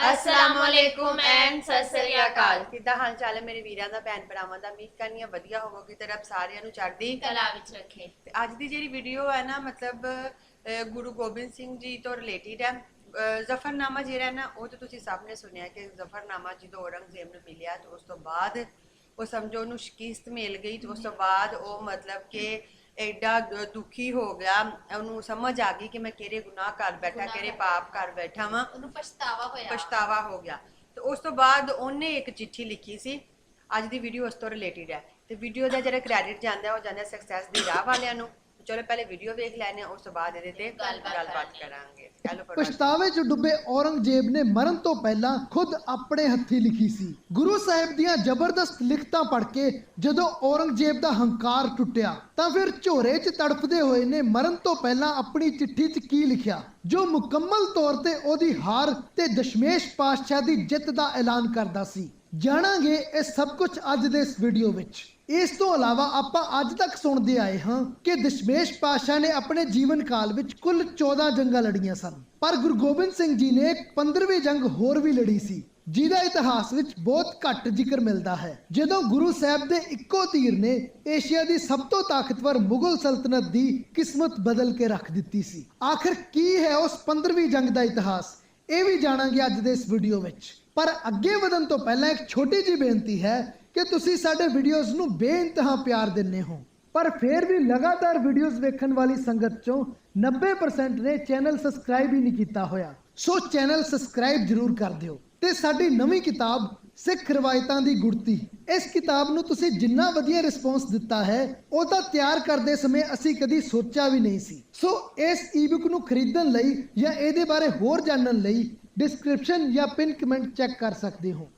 ਅਸਲਾਮੁਅਲੈਕੁਮ and Sat Sri ਅਕਾਲ ਕਿੱਦਾਂ ਹਾਲ ਚਾਲ ਹੈ ਮੇਰੇ ਵੀਰਾਂ ਦਾ ਭੈਣ ਭਰਾਵਾਂ ਦਾ? ਉਮੀਦ ਕਰਨੀ ਆ ਵਧੀਆ ਹੋਵੋਗੇ ਤੇ ਰੱਬ ਸਾਰਿਆਂ ਨੂੰ ਚੜ੍ਹਦੀ ਕਲਾ ਵਿੱਚ ਰੱਖੇ। ਤੇ ਅੱਜ ਦੀ ਜਿਹੜੀ ਵੀਡੀਓ ਹੈ ਨਾ ਮਤਲਬ ਅਹ, ਗੁਰੂ ਗੋਬਿੰਦ ਸਿੰਘ ਜੀ ਤੋਂ ਰਿਲੇਟਡ ਹੈ। ਅਹ, ਜ਼ਫਰਨਾਮਾ ਜਿਹੜਾ ਹੈ ਨਾ ਉਹ ਤਾਂ ਤੁਸੀਂ ਸਭ ਨੇ ਸੁਣਿਆ ਕਿ ਜ਼ਫਰਨਾਮਾ ਜਦੋਂ ਔਰੰਗਜ਼ੇਬ ਨੂੰ ਮਿਲਿਆ ਤੇ ਉਸ ਤੋਂ ਬਾਅਦ ਉਹ ਸਮਝੋ ਉਹਨੂੰ ਸ਼ਿਕਸਤ ਮਿਲ ਗਈ ਤੇ ਉਸ ਤੋਂ ਬਾਅਦ ਉਹ ਮਤਲਬ ਕਿ ਐਡਾ ਦੁਖੀ ਹੋ ਗਿਆ। ਉਹਨੂੰ ਸਮਝ ਆ ਗਈ ਕਿ ਮੈਂ ਕਿਹੜੇ ਗੁਨਾਹ ਕਰ ਬੈਠਾ ਕਿਹੜੇ ਪਾਪ ਕਰ ਬੈਠਾ ਵਾਂ। ਉਹਨੂੰ ਪਛਤਾਵਾ ਹੋਇਆ। ਪਛਤਾਵਾ ਹੋ ਗਿਆ। ਤੇ ਉਸ ਤੋਂ ਬਾਅਦ ਉਹਨੇ ਇੱਕ ਚਿੱਠੀ ਲਿਖੀ ਸੀ। ਅੱਜ ਦੀ ਵੀਡੀਓ ਉਸ ਤੋਂ ਰਿਲੇਟਡ ਹੈ। ਤੇ ਵੀਡੀਓ ਦਾ ਜਿਹੜਾ ਕ੍ਰੈਡਿਟ ਜਾਂਦਾ ਉਹ ਜਾਂਦਾ ਸਕਸੈਸ ਦੀ ਰਾਹ ਵਾਲਿਆਂ ਨੂੰ। ਚਲੋ ਪਹਿਲੇ ਵੀਡੀਓ ਵੇਖ ਲੈਣੇ ਉਸ ਤੋਂ ਬਾਅਦ ਇਹਦੇ ਤੇ ਗੱਲਬਾਤ ਕਰਾਂਗੇ। ਪਛਤਾਵੇ 'ਚ ਡੁੱਬੇ ਔਰੰਗਜ਼ੇਬ ਨੇ ਮਰਨ ਤੋਂ ਪਹਿਲਾਂ ਖੁਦ ਆਪਣੇ ਹੱਥੀ ਲਿਖੀ ਸੀ। ਗੁਰੂ ਸਾਹਿਬ ਦੀਆਂ ਜ਼ਬਰਦਸਤ ਲਿਖਤਾਂ ਪੜ੍ਹ ਕੇ ਜਦੋਂ ਔਰੰਗਜ਼ੇਬ ਦਾ ਹੰਕਾਰ ਟੁੱਟਿਆ ਤਾਂ ਫਿਰ ਝੋਰੇ 'ਚ ਤੜਫਦੇ ਹੋਏ ਨੇ ਮਰਨ ਤੋਂ ਪਹਿਲਾਂ ਆਪਣੀ ਚਿੱਠੀ 'ਚ ਕੀ ਲਿਖਿਆ? ਜੋ ਮੁਕੰਮਲ ਤੌਰ ਤੇ ਉਹਦੀ ਹਾਰ ਤੇ ਦਸ਼ਮੇਸ਼ ਪਾਤਸ਼ਾਹ ਦੀ ਜਿੱਤ ਦਾ ਐਲਾਨ ਕਰਦਾ ਸੀ। ਜਾਣਾਂਗੇ ਇਹ ਸਭ ਕੁਝ ਅੱਜ ਦੇ ਇਸ ਵੀਡੀਓ ਵਿੱਚ। ਇਸ ਤੋਂ ਇਲਾਵਾ ਆਪਾਂ ਅੱਜ ਤੱਕ ਸੁਣਦੇ ਆਏ ਹਾਂ ਕਿ ਦਸ਼ਮੇਸ਼ ਪਾਤਸ਼ਾਹ ਨੇ ਆਪਣੇ ਜੀਵਨ ਕਾਲ ਵਿੱਚ ਕੁੱਲ 14 ਜੰਗਾਂ ਲੜੀਆਂ ਸਨ। ਪਰ ਗੁਰੂ ਗੋਬਿੰਦ ਸਿੰਘ ਜੀ ਨੇ 15ਵੀਂ ਜੰਗ ਹੋਰ ਵੀ ਲੜੀ ਸੀ, ਜਿਹਦਾ ਇਤਿਹਾਸ ਵਿੱਚ ਬਹੁਤ ਘੱਟ ਜ਼ਿਕਰ ਮਿਲਦਾ ਹੈ। ਜਦੋਂ ਗੁਰੂ ਸਾਹਿਬ ਦੇ ਇੱਕੋ ਤੀਰ ਨੇ ਏਸ਼ੀਆ ਦੀ ਸਭ ਤੋਂ ਤਾਕਤਵਰ ਮੁਗਲ ਸਲਤਨਤ ਦੀ ਕਿਸਮਤ ਬਦਲ ਕੇ ਰੱਖ ਦਿੱਤੀ ਸੀ। ਆਖਿਰ ਕੀ ਹੈ ਉਸ 15ਵੀਂ ਜੰਗ ਦਾ ਇਤਿਹਾਸ? ਇਹ ਵੀ ਜਾਣਾਂਗੇ ਅੱਜ ਦੇ ਇਸ ਵੀਡੀਓ ਵਿੱਚ। ਪਰ ਅੱਗੇ ਵਧਣ ਤੋਂ ਪਹਿਲਾਂ ਇੱਕ ਛੋਟੀ ਜਿਹੀ ਬੇਨਤੀ ਹੈ ਕਿ ਤੁਸੀਂ ਸਾਡੇ ਵੀਡੀਓਜ਼ ਨੂੰ ਬੇਇੰਤਹਾ ਪਿਆਰ ਦਿੰਦੇ ਹੋ। ਪਰ ਫਿਰ ਵੀ ਲਗਾਤਾਰ ਵੀਡੀਓਜ਼ ਵੇਖਣ ਵਾਲੀ ਸੰਗਤ ਚੋਂ 90% ਨੇ ਚੈਨਲ ਸਬਸਕ੍ਰਾਈਬ ਹੀ ਨਹੀਂ ਕੀਤਾ ਹੋਇਆ। ਸੋ ਚੈਨਲ ਸਬਸਕ੍ਰਾਈਬ ਜਰੂਰ ਕਰ ਦਿਓ ਤੇ ਸਾਡੀ ਨਵੀਂ ਕਿਤਾਬ ਸਿੱਖ ਰਵਾਇਤਾਂ ਦੀ ਗੁੜਤੀ ਇਸ ਕਿਤਾਬ ਨੂੰ ਤੁਸੀਂ ਜਿੰਨਾ ਵਧੀਆ ਰਿਸਪੌਂਸ ਦਿੱਤਾ ਹੈ, ਉਹ ਤਾਂ ਤਿਆਰ ਕਰਦੇ ਸਮੇਂ ਅਸੀਂ ਕਦੀ ਸੋਚਿਆ ਵੀ ਨਹੀਂ ਸੀ। ਸੋ ਇਸ ਈਬੁੱਕ ਨੂੰ ਖਰੀਦਣ ਲਈ ਜਾਂ ਇਹਦੇ ਬਾਰੇ ਹੋਰ ਜਾਣਨ ਲਈ ਡਿਸਕ੍ਰਿਪਸ਼ਨ ਜਾਂ ਪਿਨ ਕਮੈਂਟ ਚੈੱਕ ਕਰ ਸਕਦੇ ਹੋ।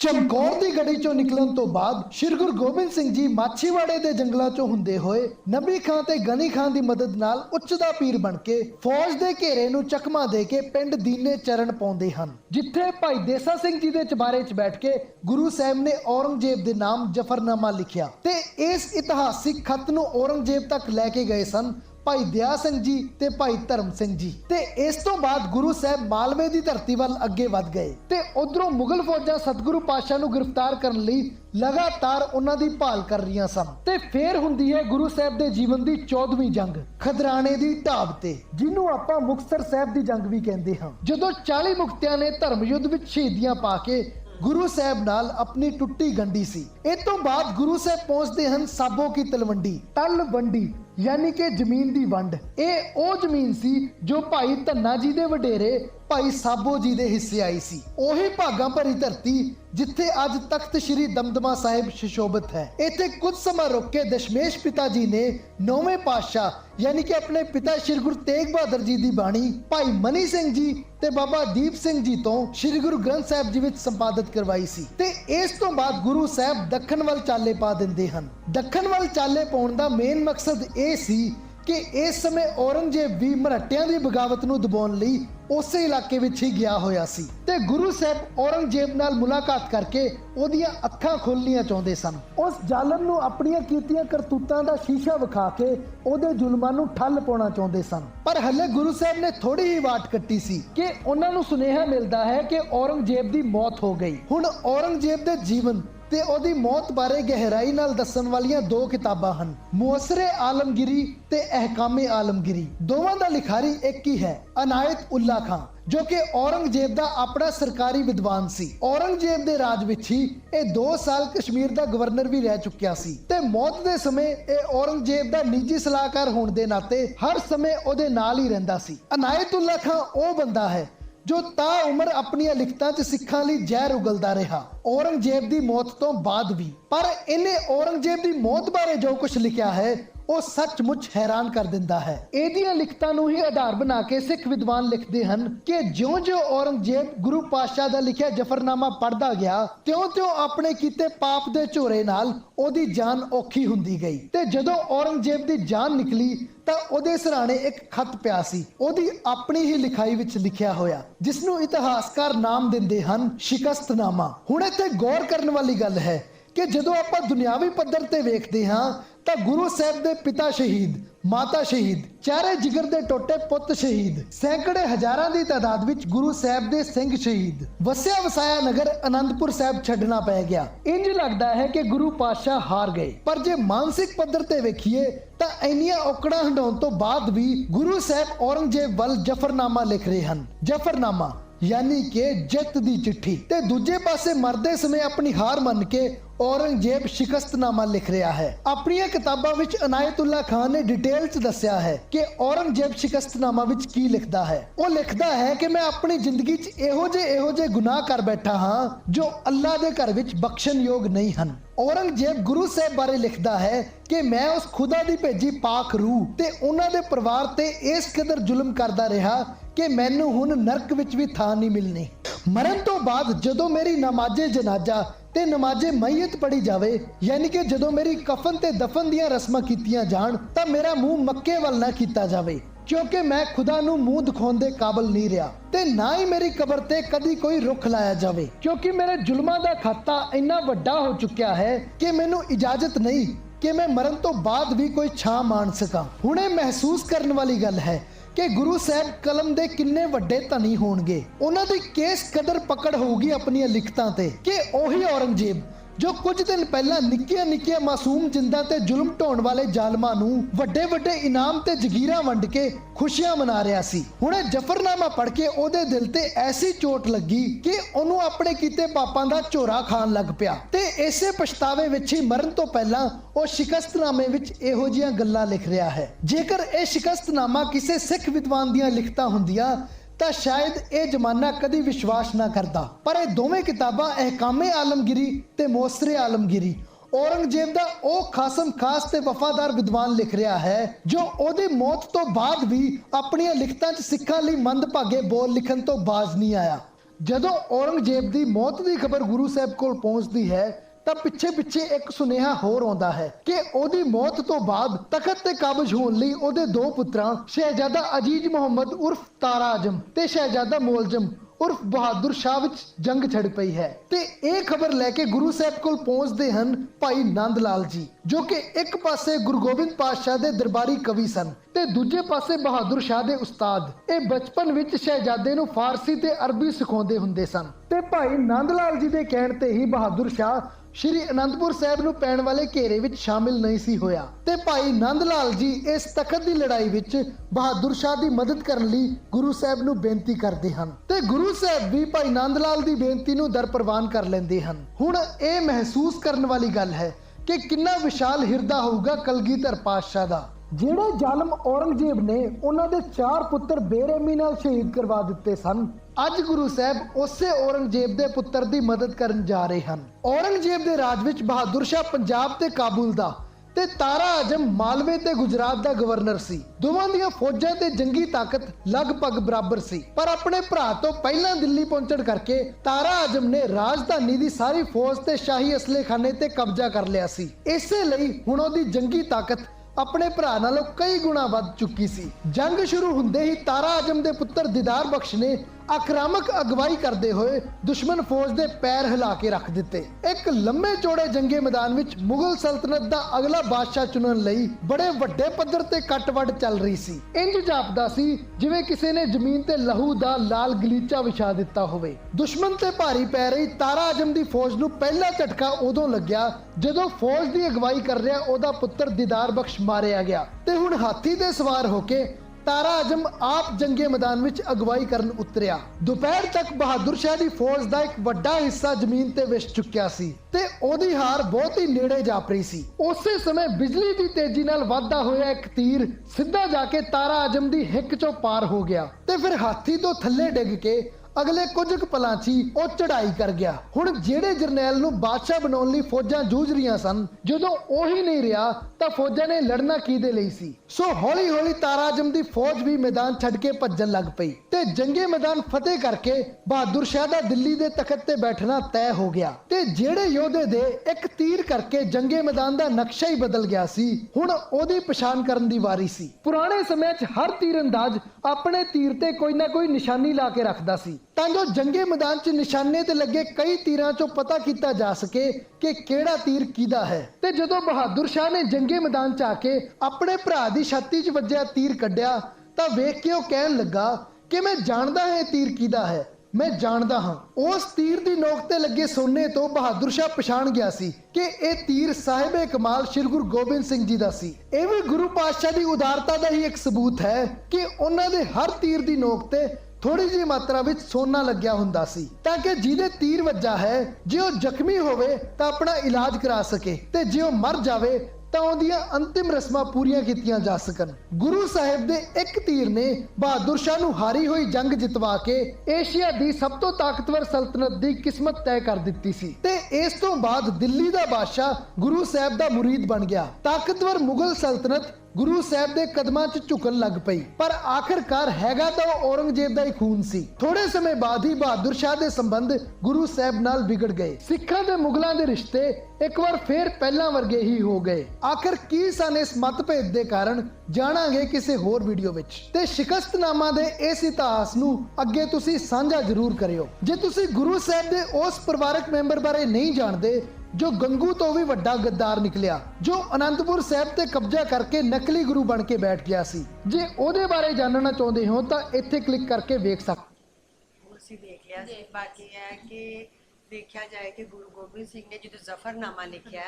ਚਮਕੌਰ ਦੀ ਗੜੀ ਚੋਂ ਨਿਕਲਣ ਤੋਂ ਬਾਅਦ ਸ਼੍ਰੀ ਗੁਰੂ ਗੋਬਿੰਦ ਸਿੰਘ ਜੀ ਮਾਛੀਵਾੜੇ ਦੇ ਜੰਗਲਾਂ ਚੋਂ ਹੁੰਦੇ ਹੋਏ ਨਬੀ ਖਾਨ ਤੇ ਗਨੀ ਖਾਨ ਦੀ ਮਦਦ ਨਾਲ ਉੱਚ ਦਾ ਪੀਰ ਬਣ ਕੇ ਫੌਜ ਦੇ ਘੇਰੇ ਨੂੰ ਚਕਮਾ ਦੇ ਕੇ ਪਿੰਡ ਦੀਨੇ ਚਰਨ ਪਾਉਂਦੇ ਹਨ। ਜਿੱਥੇ ਭਾਈ ਦੇਸਾ ਸਿੰਘ ਜੀ ਦੇ ਚਬਾਰੇ 'ਚ ਬੈਠ ਕੇ ਗੁਰੂ ਸਾਹਿਬ ਨੇ ਔਰੰਗਜ਼ੇਬ ਦੇ ਨਾਮ ਜਫਰਨਾਮਾ ਲਿਖਿਆ ਤੇ ਇਸ ਇਤਿਹਾਸਿਕ ਖਤ ਨੂੰ ਔਰੰਗਜ਼ੇਬ ਤੱਕ ਲੈ ਕੇ ਗਏ ਸਨ ਭਾਈ ਦਿਆ ਸਿੰਘ ਜੀ ਤੇ ਭਾਈ ਧਰਮ ਸਿੰਘ ਜੀ। ਤੇ ਇਸ ਤੋਂ ਬਾਅਦ ਗੁਰੂ ਸਾਹਿਬ ਮਾਲਵੇ ਦੀ ਧਰਤੀ ਵੱਲ ਅੱਗੇ ਵੱਧ ਗਏ ਤੇ ਉਧਰੋਂ ਮੁਗਲ ਫੌਜਾਂ ਸਤਿਗੁਰੂ ਪਾਤਸ਼ਾਹ ਨੂੰ ਗ੍ਰਿਫਤਾਰ ਕਰਨ ਲਈ ਲਗਾਤਾਰ ਉਹਨਾਂ ਦੀ ਭਾਲ ਕਰ ਰਹੀਆਂ ਸਨ। ਤੇ ਫੇਰ ਹੁੰਦੀ ਹੈ ਗੁਰੂ ਸਾਹਿਬ ਦੇ ਜੀਵਨ ਦੀ 14ਵੀਂ ਜੰਗ, ਖਦਰਾਣੇ ਦੀ ਢਾਬ ਤੇ, ਜਿਹਨੂੰ ਆਪਾਂ ਮੁਕਤਸਰ ਸਾਹਿਬ ਦੀ ਜੰਗ ਵੀ ਕਹਿੰਦੇ ਹਾਂ। ਜਦੋਂ 40 ਮੁਕਤਿਆਂ ਨੇ ਧਰਮ ਯੁੱਧ ਵਿੱਚ ਸ਼ਹੀਦੀਆਂ ਪਾ ਕੇ ਗੁਰੂ ਸਾਹਿਬ ਨਾਲ ਆਪਣੀ ਟੁੱਟੀ ਗੰਢੀ ਸੀ। ਇਹ ਤੋਂ ਬਾਅਦ ਗੁਰੂ ਸਾਹਿਬ ਪਹੁੰਚਦੇ ਹਨ ਸਾਬੋ ਕੀ ਤਲਵੰਡੀ ਤਲਵੰਡੀ ਯਾਨੀ ਕਿ ਜ਼ਮੀਨ ਦੀ ਵੰਡ। ਇਹ ਉਹ ਜ਼ਮੀਨ ਸੀ ਜੋ ਭਾਈ ਧੰਨਾ ਜੀ ਦੇ ਵਡੇਰੇ, ਭਾਈ ਸਾਬੋ ਜੀ ਦੇ ਹਿੱਸੇ ਆਈ ਸੀ। ਉਹੀ ਭਾਗਾਂ ਭਰੀ ਧਰਤੀ ਜਿੱਥੇ ਅੱਜ ਤਖਤ ਸ੍ਰੀ ਦਮਦਮਾ ਸਾਹਿਬ ਸ਼ਿਸ਼ੋਭਿਤ ਹੈ। ਇੱਥੇ ਕੁਝ ਸਮਾਂ ਰੁਕ ਕੇ ਦਸ਼ਮੇਸ਼ ਪਿਤਾ ਜੀ ਨੇ ਨੌਵੇਂ ਪਾਤਸ਼ਾਹ, ਯਾਨੀ ਕਿ ਆਪਣੇ ਪਿਤਾ ਸ੍ਰੀ ਗੁਰੂ ਤੇਗ ਬਹਾਦਰ ਜੀ ਦੀ ਬਾਣੀ, ਭਾਈ ਮਨੀ ਸਿੰਘ ਜੀ ਤੇ ਬਾਬਾ ਦੀਪ ਸਿੰਘ ਜੀ ਤੋਂ ਸ੍ਰੀ ਗੁਰੂ ਗ੍ਰੰਥ ਸਾਹਿਬ ਜੀ ਵਿੱਚ ਸੰਪਾਦਿਤ ਕਰਵਾਈ ਸੀ। ਤੇ ਇਸ ਤੋਂ ਬਾਅਦ ਗੁਰੂ ਸਾਹਿਬ ਦੱਖਣ ਵੱਲ ਚਾਲੇ ਪਾ ਦਿੰਦੇ ਹਨ। ਦੱਖਣ ਵੱਲ ਚਾਲੇ ਪਾਉਣ ਦਾ ਮੇਨ ਮਕਸਦ ਇਹ ਸੀ ਕਿ ਇਸ ਸਮੇਂ ਔਰੰਗਜ਼ੇਬ ਵੀ ਮਰਾਠਿਆਂ ਦੀ ਬਗਾਵਤ ਨੂੰ ਦਬਾਉਣ ਲਈ ਉਸੇ ਇਲਾਕੇ ਵਿੱਚ ਹੀ ਗਿਆ ਹੋਇਆ ਸੀ ਤੇ ਗੁਰੂ ਸਾਹਿਬ ਔਰੰਗਜ਼ੇਬ ਨਾਲ ਮੁਲਾਕਾਤ ਕਰਕੇ ਉਹਦੀਆਂ ਅੱਖਾਂ ਖੋਲਣੀਆਂ ਚਾਹੁੰਦੇ ਸਨ। ਉਸ ਜ਼ਾਲਮ ਨੂੰ ਆਪਣੀਆਂ ਕੀਤੀਆਂ ਕਰਤੂਤਾਂ ਦਾ ਸ਼ੀਸ਼ਾ ਵਿਖਾ ਕੇ ਉਹਦੇ ਜ਼ੁਲਮਾਂ ਨੂੰ ਠੱਲ ਪਾਉਣਾ ਚਾਹੁੰਦੇ ਸਨ। ਪਰ ਹਲੇ ਗੁਰੂ ਸਾਹਿਬ ਨੇ ਥੋੜੀ ਹੀ ਵਾਟ ਕੱਟੀ ਸੀ ਕਿ ਉਹਨਾਂ ਨੂੰ ਸੁਨੇਹਾ ਮਿਲਦਾ ਹੈ ਕਿ ਔਰੰਗਜ਼ੇਬ ਦੀ ਮੌਤ ਹੋ ਗਈ। ਹੁਣ ਔਰੰਗਜ਼ੇਬ ਦੇ ਜੀਵਨ ਤੇ ਉਹਦੀ ਮੌਤ ਬਾਰੇ ਗਹਿਰਾਈ ਨਾਲ ਦੱਸਣ ਵਾਲੀਆਂ ਦੋ ਕਿਤਾਬਾਂ ਹਨ। ਮੁਅਸਰੇ ਆਲਮਗੀਰੀ ਤੇ ਅਹਿਕਾਮੇ ਆਲਮਗੀਰੀ। ਦੋਵਾਂ ਦਾ ਲਿਖਾਰੀ ਇੱਕ ਹੀ ਹੈ, ਅਨਾਇਤ ਉੱਲਾ ਖਾਨ ਜੋ ਕਿ ਔਰੰਗਜ਼ੇਬ ਦਾ ਆਪਣਾ ਸਰਕਾਰੀ ਵਿਦਵਾਨ ਸੀ। ਔਰੰਗਜ਼ੇਬ ਦੇ ਰਾਜ ਵਿੱਚ ਹੀ ਇਹ 2 ਸਾਲ ਕਸ਼ਮੀਰ ਦਾ ਗਵਰਨਰ ਵੀ ਰਹਿ ਚੁੱਕਿਆ ਸੀ। ਤੇ ਮੌਤ ਦੇ ਸਮੇਂ ਇਹ ਔਰੰਗਜ਼ੇਬ ਦਾ ਨਿੱਜੀ ਸਲਾਹਕਾਰ ਹੋਣ ਦੇ ਨਾਤੇ ਹਰ ਸਮੇਂ ਉਹਦੇ ਨਾਲ ਹੀ ਰਹਿੰਦਾ ਸੀ। ਅਨਾਇਤੁੱਲਾ ਖਾਨ ਉਹ ਬੰਦਾ ਹੈ ਜੋ ਤਾ ਉਮਰ ਆਪਣੀਆਂ ਲਿਖਤਾਂ 'ਚ ਸਿੱਖਾਂ ਲਈ ਜ਼ਹਿਰ ਉਗਲਦਾ ਰਿਹਾ, ਔਰੰਗਜ਼ੇਬ ਦੀ ਮੌਤ ਤੋਂ ਬਾਅਦ ਵੀ। ਪਰ ਇਹਨੇ ਔਰੰਗਜ਼ੇਬ ਦੀ ਮੌਤ ਬਾਰੇ ਜੋ ਕੁਝ ਲਿਖਿਆ ਹੈ, ਉਹ ਸੱਚਮੁੱਚ ਹੈਰਾਨ ਕਰ ਦਿੰਦਾ ਹੈ। ਇਹਦੀਆਂ ਲਿਖਤਾਂ ਨੂੰ ਹੀ ਆਧਾਰ ਬਣਾ ਕੇ ਸਿੱਖ ਵਿਦਵਾਨ ਲਿਖਦੇ ਹਨ ਕਿ ਜਿਉਂ-ਜਿਉਂ ਔਰੰਗਜ਼ੇਬ ਗੁਰੂ ਪਾਤਸ਼ਾਹ ਦਾ ਲਿਖਿਆ ਜਫਰਨਾਮਾ ਪੜ੍ਹਦਾ ਗਿਆ, ਤਿਉਂ-ਤਿਉਂ ਆਪਣੇ ਕੀਤੇ ਪਾਪ ਦੇ ਝੋਰੇ ਨਾਲ ਉਹਦੀ ਜਾਨ ਔਖੀ ਹੁੰਦੀ ਗਈ। ਤੇ ਜਦੋਂ ਔਰੰਗਜ਼ੇਬ ਦੀ ਜਾਨ ਨਿਕਲੀ ਤਾਂ ਉਹਦੇ ਸਰਾਣੇ ਇੱਕ ਖਤ ਪਿਆ ਸੀ। ਉਹਦੀ ਆਪਣੀ ਹੀ ਲਿਖਾਈ ਵਿੱਚ ਲਿਖਿਆ ਹੋਇਆ ਜਿਸ ਨੂੰ ਇਤਿਹਾਸਕਾਰ ਨਾਮ ਦਿੰਦੇ ਹਨ ਸ਼ਿਕਸਤਨਾਮਾ। ਹੁਣ ਇੱਥੇ ਗੌਰ ਕਰਨ ਵਾਲੀ ਗੱਲ ਹੈ ਕਿ ਜਦੋਂ ਆਪਾਂ ਦੁਨਿਆਵੀ ਪੱਧਰ ਤੇ ਵੇਖਦੇ ਹਾਂ, ਤਾਂ ਗੁਰੂ ਸਾਹਿਬ ਦੇ ਪਿਤਾ ਸ਼ਹੀਦ, ਮਾਤਾ ਸ਼ਹੀਦ, ਚਾਰੇ ਜਿਗਰ ਦੇ ਟੋਟੇ ਪੁੱਤ ਸ਼ਹੀਦ, ਸੈਂਕੜੇ ਹਜ਼ਾਰਾਂ ਦੀ ਤਾਦਾਦ ਵਿੱਚ ਗੁਰੂ ਸਾਹਿਬ ਦੇ ਸਿੰਘ ਸ਼ਹੀਦ। ਵਸਿਆ ਵਸਾਇਆ ਨਗਰ ਅਨੰਦਪੁਰ ਸਾਹਿਬ ਛੱਡਣਾ ਪੈ ਗਿਆ। ਇੰਜ ਲੱਗਦਾ ਹੈ ਕਿ ਗੁਰੂ ਪਾਤਸ਼ਾਹ ਹਾਰ ਗਏ। ਪਰ ਜੇ ਮਾਨਸਿਕ ਪੱਧਰ ਤੇ ਵੇਖੀਏ, ਤਾਂ ਇੰਨੀਆਂ ਔਕੜਾਂ ਹੰਡਾਉਣ ਤੋਂ ਬਾਅਦ ਵੀ ਗੁਰੂ ਸਾਹਿਬ ਔਰੰਗਜ਼ੇਬ ਵੱਲ ਜਫਰਨਾਮਾ ਲਿਖ ਰਹੇ ਹਨ। ਜਫਰਨਾਮਾ ਯਾਨੀ ਕਿ ਜਿੱਤ ਦੀ ਚਿੱਠੀ। ਤੇ ਦੂਜੇ ਪਾਸੇ ਮਰਦੇ ਸਮੇਂ ਆਪਣੀ ਹਾਰ ਮੰਨ ਕੇ ਔਰੰਗਜ਼ੇਬ ਸ਼ਿਕਸਤਨਾਮਾ ਲਿਖ ਰਿਹਾ ਹੈ। ਆਪਣੀਆਂ ਕਿਤਾਬਾਂ ਵਿੱਚ ਅਨਾਇਤੁੱਲਾ ਖਾਨ ਨੇ ਡਿਟੇਲ 'ਚ ਦੱਸਿਆ ਹੈ ਕਿ ਔਰੰਗਜ਼ੇਬ ਸ਼ਿਕਸਤਨਾਮਾ ਵਿੱਚ ਕੀ ਲਿਖਦਾ ਹੈ। ਉਹ ਲਿਖਦਾ ਹੈ ਕਿ ਮੈਂ ਆਪਣੀ ਜ਼ਿੰਦਗੀ 'ਚ ਇਹੋ ਜਿਹੇ ਇਹੋ ਜਿਹੇ ਗੁਨਾਹ ਕਰ ਬੈਠਾ ਹਾਂ, ਜੋ ਅੱਲਾ ਦੇ ਘਰ ਵਿੱਚ ਬਖਸ਼ਣਯੋਗ ਨਹੀਂ ਹਨ। ਔਰੰਗਜ਼ੇਬ ਗੁਰੂ ਸਾਹਿਬ ਬਾਰੇ ਲਿਖਦਾ ਹੈ ਕਿ ਮੈਂ ਉਸ ਖੁਦਾ ਦੀ ਭੇਜੀ ਪਾਕ ਰੂਹ ਤੇ ਉਹਨਾਂ ਦੇ ਪਰਿਵਾਰ ਤੇ ਇਸ ਕਦਰ ਜ਼ੁਲਮ ਕਰਦਾ ਰਿਹਾ ਕਿ ਮੈਨੂੰ ਹੁਣ ਨਰਕ ਵਿੱਚ ਵੀ ਥਾਂ ਨਹੀਂ ਮਿਲਣੀ। ਮਰਨ ਤੋਂ ਬਾਅਦ ਜਦੋਂ ਮੇਰੀ ਨਮਾਜ਼ੇ ਜਨਾਜ਼ਾ ਤੇ ਨਮਾਜ਼ੇ ਮਈਤ ਪੜੀ ਜਾਵੇ, ਯਾਨੀ ਕਿ ਜਦੋਂ ਮੇਰੀ ਕਫਨ ਤੇ ਦਫਨ ਦੀਆਂ ਰਸਮਾਂ ਕੀਤੀਆਂ ਜਾਣ, ਤਾਂ ਮੇਰਾ ਮੂੰਹ ਮੱਕੇ ਵੱਲ ਨਾ ਕੀਤਾ ਜਾਵੇ, ਕਿਉਂਕਿ ਮੈਂ ਖੁਦਾ ਨੂੰ ਮੂੰਹ ਦਿਖਾਉਣ ਦੇ ਕਾਬਿਲ ਨਹੀਂ ਰਿਹਾ, ਤੇ ਨਾ ਹੀ ਮੇਰੀ ਕਬਰ ਤੇ ਕਦੀ ਕੋਈ ਰੁੱਖ ਲਾਇਆ ਜਾਵੇ, ਕਿਉਂਕਿ ਮੇਰੇ ਜ਼ੁਲਮਾਂ ਦਾ ਖਾਤਾ ਇੰਨਾ ਵੱਡਾ ਹੋ ਚੁੱਕਿਆ ਹੈ ਕਿ ਮੈਨੂੰ ਇਜਾਜ਼ਤ ਨਹੀਂ ਕਿ ਮੈਂ ਮਰਨ ਤੋਂ ਬਾਅਦ ਵੀ ਕੋਈ ਛਾਂ ਮਾਣ ਸਕਾਂ। ਹੁਣ ਇਹ ਮਹਿਸੂਸ ਕਰਨ ਵਾਲੀ ਗੱਲ ਹੈ ਕਿ ਗੁਰੂ ਸਾਹਿਬ ਕਲਮ ਦੇ ਕਿੰਨੇ ਵੱਡੇ ਧਨੀ ਹੋਣਗੇ? ਉਹਨਾਂ ਦੀ ਕਿਸ ਕਦਰ ਪਕੜ ਹੋਊਗੀ ਆਪਣੀਆਂ ਲਿਖਤਾਂ ਤੇ? ਕਿ ਉਹੀ ਔਰੰਗਜ਼ੇਬ ਜੋ ਕੁਝ ਦਿਨ ਪਹਿਲਾਂ ਨਿੱਕੀਆਂ ਨਿੱਕੀਆਂ ਮਾਸੂਮ ਜਿੰਦਾਂ ਤੇ ਜ਼ੁਲਮ ਢਾਉਣ ਵਾਲੇ ਜ਼ਾਲਮਾਂ ਨੂੰ ਵੱਡੇ ਵੱਡੇ ਇਨਾਮ ਤੇ ਜਗੀਰਾਂ ਵੰਡ ਕੇ ਖੁਸ਼ੀਆਂ ਮਨਾ ਰਿਹਾ ਸੀ। ਹੁਣ ਇਹ ਜਫਰਨਾਮਾ ਪੜ੍ਹ ਕੇ ਉਹਦੇ ਦਿਲ ਤੇ ਐਸੀ ਚੋਟ ਲੱਗੀ ਕਿ ਉਹਨੂੰ ਆਪਣੇ ਕੀਤੇ ਪਾਪਾਂ ਦਾ ਝੋਰਾ ਖਾਣ ਲੱਗ ਪਿਆ। ਤੇ ਇਸੇ ਪਛਤਾਵੇ ਵਿੱਚ ਹੀ ਮਰਨ ਤੋਂ ਪਹਿਲਾਂ ਉਹ ਸ਼ਿਕਸਤਨਾਮੇ ਵਿੱਚ ਇਹੋ ਜਿਹੀਆਂ ਗੱਲਾਂ ਲਿਖ ਰਿਹਾ ਹੈ। ਜੇਕਰ ਇਹ ਸ਼ਿਕਸਤਨਾਮਾ ਕਿਸੇ ਸਿੱਖ ਵਿਦਵਾਨ ਦੀਆਂ ਲਿਖਤਾਂ ਹੁੰਦੀਆਂ ਤਾਂ ਸ਼ਾਇਦ ਇਹ ਜ਼ਮਾਨਾ ਕਦੀ ਵਿਸ਼ਵਾਸ ਨਾ ਕਰਦਾ। ਪਰ ਇਹ ਦੋਵੇਂ ਕਿਤਾਬਾਂ ਅਹਿਕਾਮੇ ਆਲਮਗੀਰੀ ਤੇ ਮੋਸਰੇ ਆਲਮਗੀਰੀ। ਔਰੰਗਜ਼ੇਬ ਦਾ ਉਹ ਖਾਸਮ ਖਾਸ ਤੇ ਵਫਾਦਾਰ ਵਿਦਵਾਨ ਲਿਖ ਰਿਹਾ ਹੈ, ਜੋ ਉਹਦੀ ਮੌਤ ਤੋਂ ਬਾਅਦ ਵੀ ਆਪਣੀਆਂ ਲਿਖਤਾਂ 'ਚ ਸਿੱਖਾਂ ਲਈ ਮੰਦਭਾਗੇ ਬੋਲ ਲਿਖਣ ਤੋਂ ਬਾਜ਼ ਨਹੀਂ ਆਇਆ। ਜਦੋਂ ਔਰੰਗਜ਼ੇਬ ਦੀ ਮੌਤ ਦੀ ਖਬਰ ਗੁਰੂ ਸਾਹਿਬ ਕੋਲ ਪਹੁੰਚਦੀ ਹੈ ਤਾਂ ਪਿੱਛੇ ਪਿੱਛੇ ਇੱਕ ਸੁਨੇਹਾ ਹੋਰ ਆਉਂਦਾ ਹੈ ਕਿ ਉਹਦੀ ਮੌਤ ਤੋਂ ਬਾਅਦ ਤਖਤ ਤੇ ਕਾਬਜ ਹੋਣ ਲਈ ਉਹਦੇ ਦੋ ਪੁੱਤਰਾਂ ਸ਼ਹਿਜ਼ਾਦਾ ਅਜੀਜ਼ ਮੁਹੰਮਦ ਉਰਫ ਤਾਰਾ ਆਜਮ ਤੇ ਸ਼ਹਿਜ਼ਾਦਾ ਮੋਲਜਮ ਉਰਫ ਬਹਾਦਰ ਸ਼ਾਹ ਵਿੱਚ ਜੰਗ ਛੜ ਪਈ ਹੈ। ਤੇ ਇਹ ਖਬਰ ਲੈ ਕੇ ਗੁਰੂ ਸਾਹਿਬ ਕੋਲ ਪਹੁੰਚਦੇ ਹਨ ਭਾਈ ਨੰਦ ਲਾਲ ਜੀ, ਜੋ ਕਿ ਇੱਕ ਪਾਸੇ ਗੁਰੂ ਗੋਬਿੰਦ ਪਾਤਸ਼ਾਹ ਦੇ ਦਰਬਾਰੀ ਕਵੀ ਸਨ ਤੇ ਦੂਜੇ ਪਾਸੇ ਬਹਾਦਰ ਸ਼ਾਹ ਦੇ ਉਸਤਾਦ। ਇਹ ਬਚਪਨ ਵਿੱਚ ਸ਼ਹਿਜ਼ਾਦੇ ਨੂੰ ਫਾਰਸੀ ਤੇ ਅਰਬੀ ਸਿਖਾਉਂਦੇ ਹੁੰਦੇ ਸਨ। ਤੇ ਭਾਈ ਨੰਦ ਲਾਲ ਜੀ ਦੇ ਕਹਿਣ ਤੇ ਹੀ ਬਹਾਦਰ ਸ਼ਾਹ ਸ਼੍ਰੀ ਅਨੰਦਪੁਰ ਸਾਹਿਬ ਨੂੰ ਪੈਣ ਵਾਲੇ ਘੇਰੇ ਵਿੱਚ ਸ਼ਾਮਿਲ ਨਹੀਂ ਸੀ ਹੋਇਆ ਤੇ ਭਾਈ ਨੰਦ ਲਾਲ ਜੀ ਇਸ ਤਖਤ ਦੀ ਲੜਾਈ ਵਿੱਚ ਬਹਾਦਰ ਸ਼ਾਹ ਦੀ ਮਦਦ ਕਰਨ ਲਈ ਗੁਰੂ ਸਾਹਿਬ ਨੂੰ ਬੇਨਤੀ ਕਰਦੇ ਹਨ ਤੇ ਗੁਰੂ ਸਾਹਿਬ ਵੀ ਭਾਈ ਨੰਦ ਲਾਲ ਦੀ ਬੇਨਤੀ ਨੂੰ ਦਰਪਰਵਾਨ ਕਰ ਲੈਂਦੇ ਹਨ। ਹੁਣ ਇਹ ਮਹਿਸੂਸ ਕਰਨ ਵਾਲੀ ਗੱਲ ਹੈ ਕਿ ਕਿੰਨਾ ਵਿਸ਼ਾਲ ਹਿਰਦਾ ਹੋਊਗਾ ਕਲਗੀਧਰ ਪਾਤਸ਼ਾਹ ਦਾ। ਜਿਹੜੇ ਜ਼ਾਲਮ ਔਰੰਗਜ਼ੇਬ ਨੇ ਉਹਨਾਂ ਦੇ ਚਾਰ ਪੁੱਤਰ ਬੇਰਹਿਮੀ ਨਾਲ ਸ਼ਹੀਦ ਕਰਵਾ ਦਿੱਤੇ ਸਨ ਅੱਜ ਗੁਰੂ ਸਾਹਿਬ ਉਸੇ ਔਰੰਗਜ਼ੇਬ ਦੇ ਪੁੱਤਰ ਦੀ ਮਦਦ ਕਰਨ ਜਾ ਰਹੇ ਹਨ। ਔਰੰਗਜ਼ੇਬ ਦੇ ਰਾਜ ਵਿੱਚ ਬਹਾਦਰ ਸ਼ਾਹ ਪੰਜਾਬ ਤੇ ਕਾਬੁਲ ਦਾ ਤੇ ਤਾਰਾ ਆਜਮ ਮਾਲਵੇ ਤੇ ਗੁਜਰਾਤ ਦਾ ਗਵਰਨਰ ਸੀ। ਦੋਵਾਂ ਦੀਆਂ ਫੌਜਾਂ ਤੇ ਜੰਗੀ ਤਾਕਤ ਲਗਭਗ ਬਰਾਬਰ ਸੀ। ਪਰ ਆਪਣੇ ਭਰਾ ਤੋਂ ਪਹਿਲਾਂ ਦਿੱਲੀ ਪਹੁੰਚਣ ਕਰਕੇ ਤਾਰਾ ਆਜਮ ਨੇ ਰਾਜਧਾਨੀ ਦੀ ਸਾਰੀ ਫੌਜ ਤੇ ਸ਼ਾਹੀ ਅਸਲੇਖਾਨੇ ਤੇ ਕਬਜ਼ਾ ਕਰ ਲਿਆ ਸੀ। ਇਸੇ ਲਈ ਹੁਣ ਉਹਦੀ ਜੰਗੀ ਤਾਕਤ ਆਪਣੇ ਭਰਾ ਨਾਲੋਂ ਕਈ ਗੁਣਾ ਵੱਧ ਚੁੱਕੀ ਸੀ। ਜੰਗ ਸ਼ੁਰੂ ਹੁੰਦੇ ਹੀ ਤਾਰਾ ਆਜਮ ਦੇ ਪੁੱਤਰ ਦੀਦਾਰ ਬਖਸ਼ ਨੇ ਆਕ੍ਰਾਮਕ ਅਗਵਾਈ ਕਰਦੇ ਹੋਏ ਦੁਸ਼ਮਣ ਫੌਜ ਦੇ ਪੈਰ ਹਿਲਾ ਕੇ ਰੱਖ ਦਿੱਤੇ। ਇੱਕ ਲੰਮੇ ਚੌੜੇ ਜੰਗੇ ਮੈਦਾਨ ਵਿੱਚ ਮੁਗਲ ਸਲਤਨਤ ਦਾ ਅਗਲਾ ਬਾਦਸ਼ਾਹ ਚੁਣਨ ਲਈ ਬੜੇ ਵੱਡੇ ਪੱਧਰ ਤੇ ਕੱਟਵੱਡ ਚੱਲ ਰਹੀ ਸੀ। ਇੰਜ ਜਾਪਦਾ ਸੀ, ਜਿਵੇਂ ਕਿਸੇ ਨੇ ਜ਼ਮੀਨ ਤੇ ਲਹੂ ਦਾ ਲਾਲ ਗਲੀਚਾ ਵਿਛਾ ਦਿੱਤਾ ਹੋਵੇ। ਦੁਸ਼ਮਣ ਤੇ ਭਾਰੀ ਪੈ ਰਹੀ ਤਾਰਾ ਆਜਮ ਦੀ ਫੌਜ ਨੂੰ ਪਹਿਲਾ ਝਟਕਾ ਉਦੋਂ ਲੱਗਿਆ ਜਦੋਂ ਫੌਜ ਦੀ ਅਗਵਾਈ ਕਰ ਰਿਹਾ ਉਹਦਾ ਪੁੱਤਰ ਦੀਦਾਰ ਬਖਸ਼ ਮਾਰਿਆ ਗਿਆ। ਤੇ ਹੁਣ ਹਾਥੀ ਤੇ ਸਵਾਰ ਹੋ ਕੇ ਤਾਰਾ ਆਜਮ ਆਪ ਜੰਗੇ ਮੈਦਾਨ ਵਿੱਚ ਅਗਵਾਈ ਕਰਨ ਉਤਰਿਆ। ਦੁਪਹਿਰ ਤੱਕ ਬਹਾਦਰ ਸ਼ਾਹ ਦੀ ਫੌਜ ਦਾ ਇੱਕ ਵੱਡਾ ਹਿੱਸਾ ਜ਼ਮੀਨ ਤੇ ਵਿਛ ਚੁੱਕਿਆ ਸੀ ਤੇ ਉਹਦੀ ਹਾਰ ਬਹੁਤ ਹੀ ਨੇੜੇ ਜਾਪ ਰਹੀ ਸੀ। ਉਸੇ ਸਮੇਂ ਬਿਜਲੀ ਦੀ ਤੇਜ਼ੀ ਨਾਲ ਵਾਧਾ ਹੋਇਆ ਇੱਕ ਤੀਰ ਸਿੱਧਾ ਜਾ ਕੇ ਤਾਰਾ ਆਜਮ ਦੀ ਹਿੱਕ ਚੋਂ ਪਾਰ ਹੋ ਗਿਆ ਤੇ ਫਿਰ ਹਾਥੀ ਤੋਂ ਥੱਲੇ ਡਿੱਗ ਕੇ ਅਗਲੇ ਕੁਝ ਕੁ ਪਲਾਂ 'ਚ ਹੀ ਉਹ ਚੜਾਈ ਕਰ ਗਿਆ। ਹੁਣ ਜਿਹੜੇ ਜਰਨੈਲ ਨੂੰ ਬਾਦਸ਼ਾਹ ਬਣਾਉਣ ਲਈ ਫੌਜਾਂ ਜੂਝ ਰਹੀਆਂ ਸਨ, ਜਦੋਂ ਉਹੀ ਨਹੀਂ ਰਿਹਾ, ਤਾਂ ਫੌਜਾਂ ਨੇ ਲੜਨਾ ਕਿਹਦੇ ਲਈ ਸੀ? ਸੋ ਹੌਲੀ ਹੌਲੀ ਤਾਰਾਜਮ ਦੀ ਫੌਜ ਵੀ ਮੈਦਾਨ ਛੱਡ ਕੇ ਭੱਜਣ ਲੱਗ ਪਈ ਤੇ ਜੰਗੇ ਮੈਦਾਨ ਫਤਿਹ ਕਰਕੇ ਬਹਾਦਰ ਸ਼ਾਹ ਦਾ ਦਿੱਲੀ ਦੇ ਤਖਤ ਤੇ ਬੈਠਣਾ ਤੈਅ ਹੋ ਗਿਆ। ਤੇ ਜਿਹੜੇ ਯੋਧੇ ਦੇ ਇੱਕ ਤੀਰ ਕਰਕੇ ਜੰਗੇ ਮੈਦਾਨ ਦਾ ਨਕਸ਼ਾ ਹੀ ਬਦਲ ਗਿਆ ਸੀ, ਹੁਣ ਉਹਦੀ ਪਛਾਣ ਕਰਨ ਦੀ ਵਾਰੀ ਸੀ। ਪੁਰਾਣੇ ਸਮਿਆਂ 'ਚ ਹਰ ਤੀਰੰਦਾਜ਼ ਆਪਣੇ ਤੀਰ ਤੇ ਕੋਈ ਨਾ ਕੋਈ ਨਿਸ਼ਾਨੀ ਲਾ ਕੇ ਰੱਖਦਾ ਸੀ। ਤਾਂ ਜੋ ਜੰਗੇ ਮੈਦਾਨ 'ਚ ਨਿਸ਼ਾਨੇ ਤੇ ਲੱਗੇ ਕਈ ਤੀਰਾਂ 'ਚੋਂ ਪਤਾ ਕੀਤਾ ਜਾ ਸਕੇ ਕਿ ਕਿਹੜਾ ਤੀਰ ਕਿਹਦਾ ਹੈ। ਤੇ ਜਦੋਂ ਬਹਾਦਰ ਸ਼ਾਹ ਨੇ ਜੰਗੇ ਮੈਦਾਨ 'ਚ ਆ ਕੇ ਆਪਣੇ ਭਰਾ ਦੀ ਛਾਤੀ 'ਚ ਵੱਜਿਆ ਤੀਰ ਕੱਢਿਆ, ਤਾਂ ਵੇਖ ਕੇ ਉਹ ਕਹਿਣ ਲੱਗਾ ਕਿ ਮੈਂ ਜਾਣਦਾ ਹਾਂ ਇਹ ਤੀਰ ਕਿਹਦਾ ਹੈ। ਮੈਂ ਜਾਣਦਾ ਹਾਂ। ਉਸ ਤੀਰ ਦੀ ਨੋਕ ਤੇ ਲੱਗੇ ਸੋਨੇ ਤੋਂ ਬਹਾਦਰ ਸ਼ਾਹ ਪਛਾਣ ਗਿਆ ਸੀ ਕਿ ਇਹ ਤੀਰ ਸਾਹਿਬੇ ਕਮਾਲ ਸ੍ਰੀ ਗੁਰੂ ਗੋਬਿੰਦ ਸਿੰਘ ਜੀ ਦਾ ਸੀ। ਇਹ ਵੀ ਗੁਰੂ ਪਾਤਸ਼ਾਹ ਦੀ ਉਦਾਰਤਾ ਦਾ ਹੀ ਇੱਕ ਸਬੂਤ ਹੈ ਕਿ ਉਹਨਾਂ ਦੇ ਹਰ ਤੀਰ ਦੀ ਨੋਕ ਤੇ ਥੋੜੀ ਜਿਹੀ ਮਾਤਰਾ ਵਿੱਚ ਸੋਨਾ ਲੱਗਿਆ ਹੁੰਦਾ ਸੀ, ਤਾਂ ਕਿ ਜਿਹਦੇ ਤੀਰ ਵੱਜਾ ਹੈ, ਜੇ ਉਹ ਜ਼ਖਮੀ ਹੋਵੇ ਤਾਂ ਆਪਣਾ ਇਲਾਜ ਕਰਾ ਸਕੇ ਤੇ ਜੇ ਉਹ ਮਰ ਜਾਵੇ ਤਾਂ ਉਹਦੀਆਂ ਅੰਤਿਮ ਰਸਮਾਂ ਪੂਰੀਆਂ ਕੀਤੀਆਂ ਜਾ ਸਕਣ। ਗੁਰੂ ਸਾਹਿਬ ਦੇ ਇੱਕ ਤੀਰ ਨੇ ਬਹਾਦਰ ਸ਼ਾਹ ਨੂੰ ਹਾਰੀ ਹੋਈ ਜੰਗ ਜਿਤਵਾ ਕੇ ਏਸ਼ੀਆ ਦੀ ਸਭ ਤੋਂ ਤਾਕਤਵਰ ਸਲਤਨਤ ਦੀ ਕਿਸਮਤ ਤੈਅ ਕਰ ਦਿੱਤੀ ਸੀ। ਤੇ ਇਸ ਤੋਂ ਬਾਅਦ ਦਿੱਲੀ ਦਾ ਬਾਦਸ਼ਾਹ ਗੁਰੂ ਸਾਹਿਬ ਦਾ ਮੁਰੀਦ ਬਣ ਗਿਆ। ਤਾਕਤਵਰ ਮੁਗਲ ਸਲਤਨਤ ਗੁਰੂ ਸਾਹਿਬ ਦੇ ਕਦਮਾਂ 'ਚ ਝੁਕਣ ਲੱਗ ਪਈ। ਪਰ ਆਖਰਕਾਰ ਹੈਗਾ ਤਾਂ ਉਹ ਔਰੰਗਜ਼ੇਬ ਦਾ ਹੀ ਖੂਨ ਸੀ। ਥੋੜੇ ਸਮੇਂ ਬਾਅਦ ਹੀ ਬਹਾਦਰ ਸ਼ਾਹ ਦੇ ਸੰਬੰਧ ਗੁਰੂ ਸਾਹਿਬ ਨਾਲ ਵਿਗੜ ਗਏ। ਸਿੱਖਾਂ ਤੇ ਮੁਗਲਾਂ ਦੇ ਰਿਸ਼ਤੇ ਇੱਕ ਵਾਰ ਫੇਰ ਪਹਿਲਾਂ ਵਰਗੇ ਹੀ ਹੋ ਗਏ। ਆਖਰ ਕੀ ਸਨ ਇਸ ਮਤਭੇਦ ਦੇ ਕਾਰਨ? ਜਾਣਾਂਗੇ ਕਿਸੇ ਹੋਰ ਵੀਡੀਓ ਵਿੱਚ। ਤੇ ਸ਼ਿਕਸਤਨਾਮਾ ਦੇ ਇਸ ਇਤਿਹਾਸ ਨੂੰ ਅੱਗੇ ਤੁਸੀਂ ਸਾਂਝਾ ਜ਼ਰੂਰ ਕਰਿਓ। ਜੇ ਤੁਸੀਂ ਗੁਰੂ ਸਾਹਿਬ ਦੇ ਉਸ ਪਰਿਵਾਰਕ ਮੈਂਬਰ ਬਾਰੇ ਨਹੀਂ ਜਾਣਦੇ ਜੋ ਗੰਗੂ ਤੋਂ ਵੀ ਵੱਡਾ ਗੱਦਾਰ ਨਿਕਲਿਆ ਜੋ ਅਨੰਦਪੁਰ ਸਾਹਿਬ ਤੇ ਕਬਜ਼ਾ ਕਰਕੇ ਨਕਲੀ ਗੁਰੂ ਬਣ ਕੇ ਬੈਠ ਗਿਆ ਸੀ। ਜੇ ਉਹਦੇ ਬਾਰੇ ਜਾਣਨਾ ਚਾਹੁੰਦੇ ਹੋ ਤਾਂ ਇੱਥੇ ਕਲਿੱਕ ਕਰਕੇ ਵੇਖ ਸਕਦੇ ਅਸੀਂ ਦੇਖ ਲਿਆ ਸੀ ਬਾਕੀ ਇਹ ਹੈ ਕਿ ਦੇਖਿਆ ਜਾਏ ਕਿ ਗੁਰੂ ਗੋਬਿੰਦ ਸਿੰਘ ਨੇ ਜਦੋਂ ਜ਼ਫਰਨਾਮਾ ਲਿਖਿਆ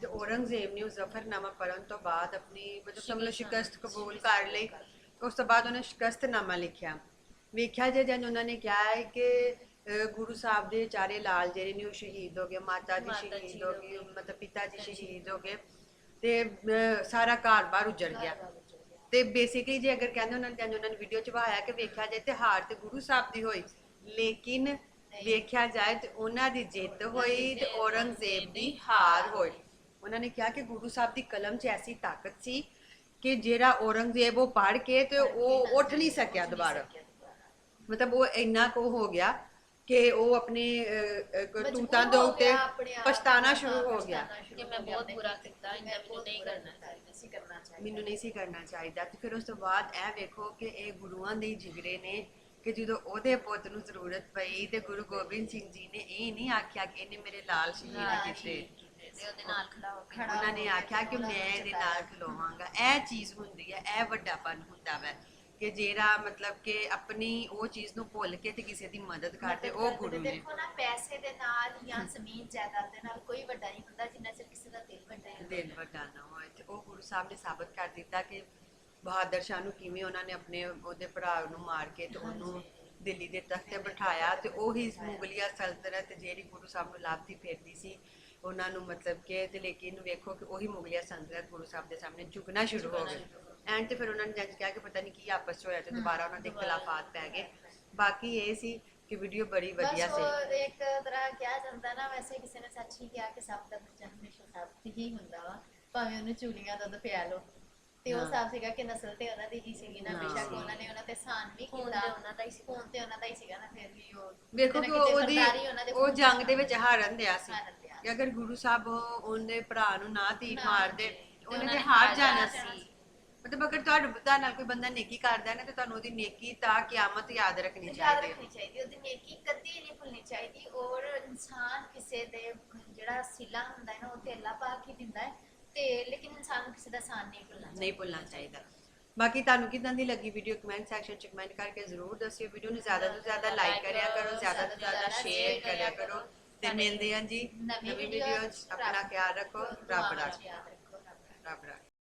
ਤੇ ਔਰੰਗਜ਼ੇਬ ਨੇ ਉਹ ਜ਼ਫਰਨਾਮਾ ਪੜਨ ਤੋਂ ਬਾਅਦ ਆਪਣੀ ਮਤਲਬ ਸਮਝ ਸ਼ਿਕਸਤ ਕਬੂਲ ਕਰ ਲਈ ਉਸ ਤੋਂ ਬਾਅਦ ਉਹਨੇ ਸ਼ਿਕਸਤਨਾਮਾ ਲਿਖਿਆ। ਵੇਖਿਆ ਜੇ ਜਨ ਉਹਨਾਂ ਨੇ ਕਿਹਾ ਹੈ ਕਿ ਅਹ, ਗੁਰੂ ਸਾਹਿਬ ਦੇ ਚਾਰੇ ਲਾਲ ਜਿਹੜੇ ਨੇ ਉਹ ਸ਼ਹੀਦ ਹੋ ਗਏ ਮਾਤਾ ਜੀ ਮਾਤਾ ਜੀ ਸ਼ਹੀਦ ਹੋ ਹੋ ਗਈ ਮਤਲਬ ਪਿਤਾ ਜੀ ਸ਼ਹੀਦ ਹੋ ਗਏ ਤੇ ਅਹ, ਸਾਰਾ ਘਰ-ਬਾਰ ਉਜੜ ਗਿਆ। ਤੇ ਬੇਸਿਕਲੀ ਜੇ ਅਗਰ ਕਹਿੰਦੇ ਉਹਨਾਂ ਨੇ ਜਦੋਂ ਉਹਨਾਂ ਨੇ ਵੀਡੀਓ ਚ ਵਾਇਆ ਕਿ ਵੇਖਿਆ ਜਾਏ ਤੇ ਹਾਰ ਤੇ ਗੁਰੂ ਸਾਹਿਬ ਦੀ ਹੋਈ ਲੇਕਿਨ ਵੇਖਿਆ ਜਾਏ ਤੇ ਉਹਨਾਂ ਦੀ ਜਿੱਤ ਹੋਈ ਤੇ ਔਰੰਗਜ਼ੇਬ ਦੀ ਹਾਰ ਹੋਈ। ਉਹਨਾਂ ਨੇ ਕਿਹਾ ਕਿ ਗੁਰੂ ਸਾਹਿਬ ਦੀ ਕਲਮ 'ਚ ਐਸੀ ਤਾਕਤ ਸੀ ਕਿ ਜਿਹੜਾ ਔਰੰਗਜ਼ੇਬ ਉਹ ਪੜ ਕੇ ਤੇ ਉਹ ਉੱਠ ਨਹੀਂ ਸਕਿਆ ਦੁਬਾਰਾ। ਮਤਲਬ ਉਹ ਇੰਨਾ ਕੋ ਹੋ ਗਿਆ ਕਿ ਉਹ ਆਪਣੇ ਕਰਤੂਤਾਂ ਦੇ ਉੱਤੇ ਪਛਤਾਣਾ ਸ਼ੁਰੂ ਹੋ ਗਿਆ। ਕਿ ਮੈਂ ਬਹੁਤ ਬੁਰਾ ਕੀਤਾ ਇੰਨਾ ਮੈਨੂੰ ਨਹੀਂ ਕਰਨਾ ਚਾਹੀਦਾ ਸੀ ਕਰਨਾ ਚਾਹੀਦਾ ਮੈਨੂੰ ਨਹੀਂ ਸੀ। ਕਰਨਾ ਚਾਹੀਦਾ। ਤੇ ਫਿਰ ਉਸ ਤੋਂ ਬਾਅਦ ਇਹ ਵੇਖੋ ਕਿ ਇਹ ਗੁਰੂਆਂ ਦੇ ਹੀ ਜਿਗਰੇ ਨੇ ਕਿ ਜਦੋਂ ਉਹਦੇ ਪੁੱਤ ਨੂੰ ਜ਼ਰੂਰਤ ਪਈ ਤੇ ਗੁਰੂ ਗੋਬਿੰਦ ਸਿੰਘ ਜੀ ਨੇ ਇਹ ਨਹੀਂ ਆਖਿਆ ਕਿ ਇਹਨੇ ਮੇਰੇ ਲਾਲ ਸ਼ਹੀਦ ਕੀਤੇ। ਤੇ ਉਹਦੇ ਨਾਲ ਖੜਾ ਹੋ ਕੇ ਉਹਨਾਂ ਨੇ ਆਖਿਆ ਕਿ ਮੈਂ ਇਹਦੇ ਨਾਲ ਖਲੋਵਾਂਗਾ। ਇਹ ਚੀਜ਼ ਹੁੰਦੀ ਹੈ ਇਹ ਵੱਡਾਪਨ ਹੁੰਦਾ ਵੈ। ਕਿ ਜਿਹੜਾ ਮਤਲਬ ਕਿ ਆਪਣੀ ਉਹ ਚੀਜ਼ ਨੂੰ ਭੁੱਲ ਕੇ ਤੇ ਕਿਸੇ ਦੀ ਮਦਦ ਕਰਦੇ ਉਹ ਗੁਰੂ ਨੇ। ਦੇਖੋ ਨਾ ਪੈਸੇ ਦੇ ਨਾਲ ਜਾਂ ਜ਼ਮੀਨ ਜਾਇਦਾਦ ਦੇ ਨਾਲ ਕੋਈ ਵੱਡਾ ਨਹੀਂ ਹੁੰਦਾ ਜਿੰਨਾ ਚਿਰ ਕਿਸੇ ਦਾ ਦਿਲ ਵੱਡਾ ਹੈ ਦਿਲ ਵੱਡਾ ਨਾ ਹੋਏ ਤੇ ਉਹ ਗੁਰੂ ਸਾਹਿਬ ਨੇ ਸਾਬਤ ਕਰ ਦਿੱਤਾ ਕਿ ਬਹਾਦਰ ਸ਼ਾਹ ਨੂੰ ਕਿਵੇਂ ਉਹਨਾਂ ਨੇ ਆਪਣੇ ਉਹਦੇ ਭਰਾ ਨੂੰ ਮਾਰ ਕੇ ਤੇ ਉਹਨੂੰ ਦਿੱਲੀ ਦੇ ਤਖਤ ਤੇ ਬਿਠਾਇਆ ਤੇ ਉਹੀ ਮੁਗਲਿਆ ਸਲਤਨਤ ਜਿਹੜੀ ਗੁਰੂ ਸਾਹਿਬ ਨੂੰ ਲਾਭਦੀ ਫੇਰਦੀ ਸੀ ਉਹਨਾਂ ਨੂੰ ਮਤਲਬ ਕਿ ਤੇ ਲੇਕਿਨ ਵੇਖੋ ਕਿ ਉਹੀ ਮੁਗਲਿਆ ਸਲਤਨਤ ਗੁਰੂ ਸਾਹਿਬ ਦੇ ਸਾਹਮਣੇ ਝੁਕਣਾ ਸ਼ੁਰੂ ਹੋ ਗਈ ਐਂਡ ਤੇ ਫਿਰ ਉਹਨਾਂ ਨੇ ਜੱਜ ਕਿਹਾ ਕਿ ਪਤਾ ਨਹੀਂ ਕੀ ਆਪਸ 'ਚ ਹੋਇਆ ਤੇ ਦੁਬਾਰਾ ਉਹਨਾਂ ਦੇ ਖਿਲਾਫਾਤ ਪੈ ਗਏ ਬਾਕੀ ਇਹ ਸੀ ਕਿ ਵੀਡੀਓ ਬੜੀ ਵਧੀਆ ਬਸ ਸੀ ਉਹ ਇੱਕ ਤਰ੍ਹਾਂ ਕਿਹਾ ਜਾਂਦਾ ਨਾ ਵੈਸੇ ਕਿਸੇ ਨੇ ਸੱਚ ਹੀ ਕਿਹਾ ਕਿ ਸਭ ਦਾ ਬੱਚਾ ਹਮੇਸ਼ਾ ਸਭ ਹੀ ਹੁੰਦਾ ਵਾ ਭਾਵੇਂ ਉਹਨੂੰ ਚੂੜੀਆਂ ਦੁੱਧ ਪਿਆ ਲਓ ਤੇ ਉਹ। ਸਾਬ ਸੀਗਾ ਕਿ ਨਸਲ ਤੇ ਉਹਨਾਂ ਦੀ ਹੀ ਸੀਗੀ ਨਾ। ਬੇਸ਼ੱਕ ਉਹਨਾਂ ਨੇ ਉਹਨਾਂ ਤੇ ਸਾਨ ਵੀ ਕੀਤਾ ਉਹਨਾਂ ਦਾ ਹੀ ਸੀ। ਖੂਨ ਤੇ ਉਹਨਾਂ ਦਾ ਹੀ ਸੀਗਾ ਨਾ ਫਿਰ ਵੀ ਉਹ ਵੇਖੋ ਕਿ ਉਹਦੀ ਦੇ ਉਹ ਜੰਗ ਦੇ ਵਿੱਚ ਹਾਰਨ ਦਿਆ ਸੀ। ਕਿ ਅਗਰ ਗੁਰੂ ਸਾਹਿਬ ਉਹਨੇ ਭਰਾ ਨੂੰ ਨਾ ਤੀਰ ਮਾਰਦੇ ਉਹਨੇ ਨੇ ਹਾਰ ਜਾਣਾ ਸੀ ਮਤਲਬ ਅਗਰ ਤੁਹਾਡੇ ਤੁਹਾਡੇ ਨਾਲ ਕੋਈ ਬੰਦਾ ਨੇਕੀ ਕਰਦਾ ਹੈ ਨਾ ਤੇ ਤੁਹਾਨੂੰ ਉਹਦੀ ਨੇਕੀ ਤਾਂ ਕਿਆਮਤ ਯਾਦ ਰੱਖਣੀ ਯਾਦ ਚਾਹੀਦੀ ਰੱਖਣੀ ਚਾਹੀਦੀ ਉਹਦੀ ਨੇਕੀ ਕਦੀ ਨਹੀਂ ਭੁੱਲਣੀ ਚਾਹੀਦੀ। ਔਰ ਇਨਸਾਨ ਕਿਸੇ ਦੇ ਜਿਹੜਾ ਸਿਲਾ ਹੁੰਦਾ ਹੈ ਨਾ ਉਹ ਤੇ ਅੱਲਾ ਪਾਕ ਹੀ ਦਿੰਦਾ ਹੈ। ਤੇ ਲੇਕਿਨ ਇਨਸਾਨ ਨੂੰ ਕਿਸੇ ਦਾ ਸਾਨ ਨਹੀਂ ਭੁੱਲਣਾ ਨਹੀਂ ਭੁੱਲਣਾ ਚਾਹੀਦਾ। ਬਾਕੀ ਤੁਹਾਨੂੰ ਕਿਦਾਂ ਦੀ ਲੱਗੀ ਵੀਡੀਓ ਕਮੈਂਟ ਸੈਕਸ਼ਨ ਚ ਕਮੈਂਟ ਕਰਕੇ ਜ਼ਰੂਰ ਦੱਸਿਓ। ਵੀਡੀਓ ਨੂੰ ਜ਼ਿਆਦਾ ਤੋਂ ਜ਼ਿਆਦਾ ਲਾਈਕ ਕਰਿਆ ਕਰੋ ਜ਼ਿਆਦਾ ਤੋਂ ਜ਼ਿਆਦਾ ਸ਼ੇਅਰ ਕਰਿਆ ਕਰੋ। ਤੇ ਮਿਲਦੇ ਹਾਂ ਜੀ ਨਵੀਂ ਨਵੀਂ ਵੀਡੀਓ ਵੀਡੀਓ 'ਚ। ਆਪਣਾ ਖਿਆਲ ਰੱਖੋ ਰੱਬ ਰੱਬ ਰੱਖ। ਰੱਬ ਰੱਖ।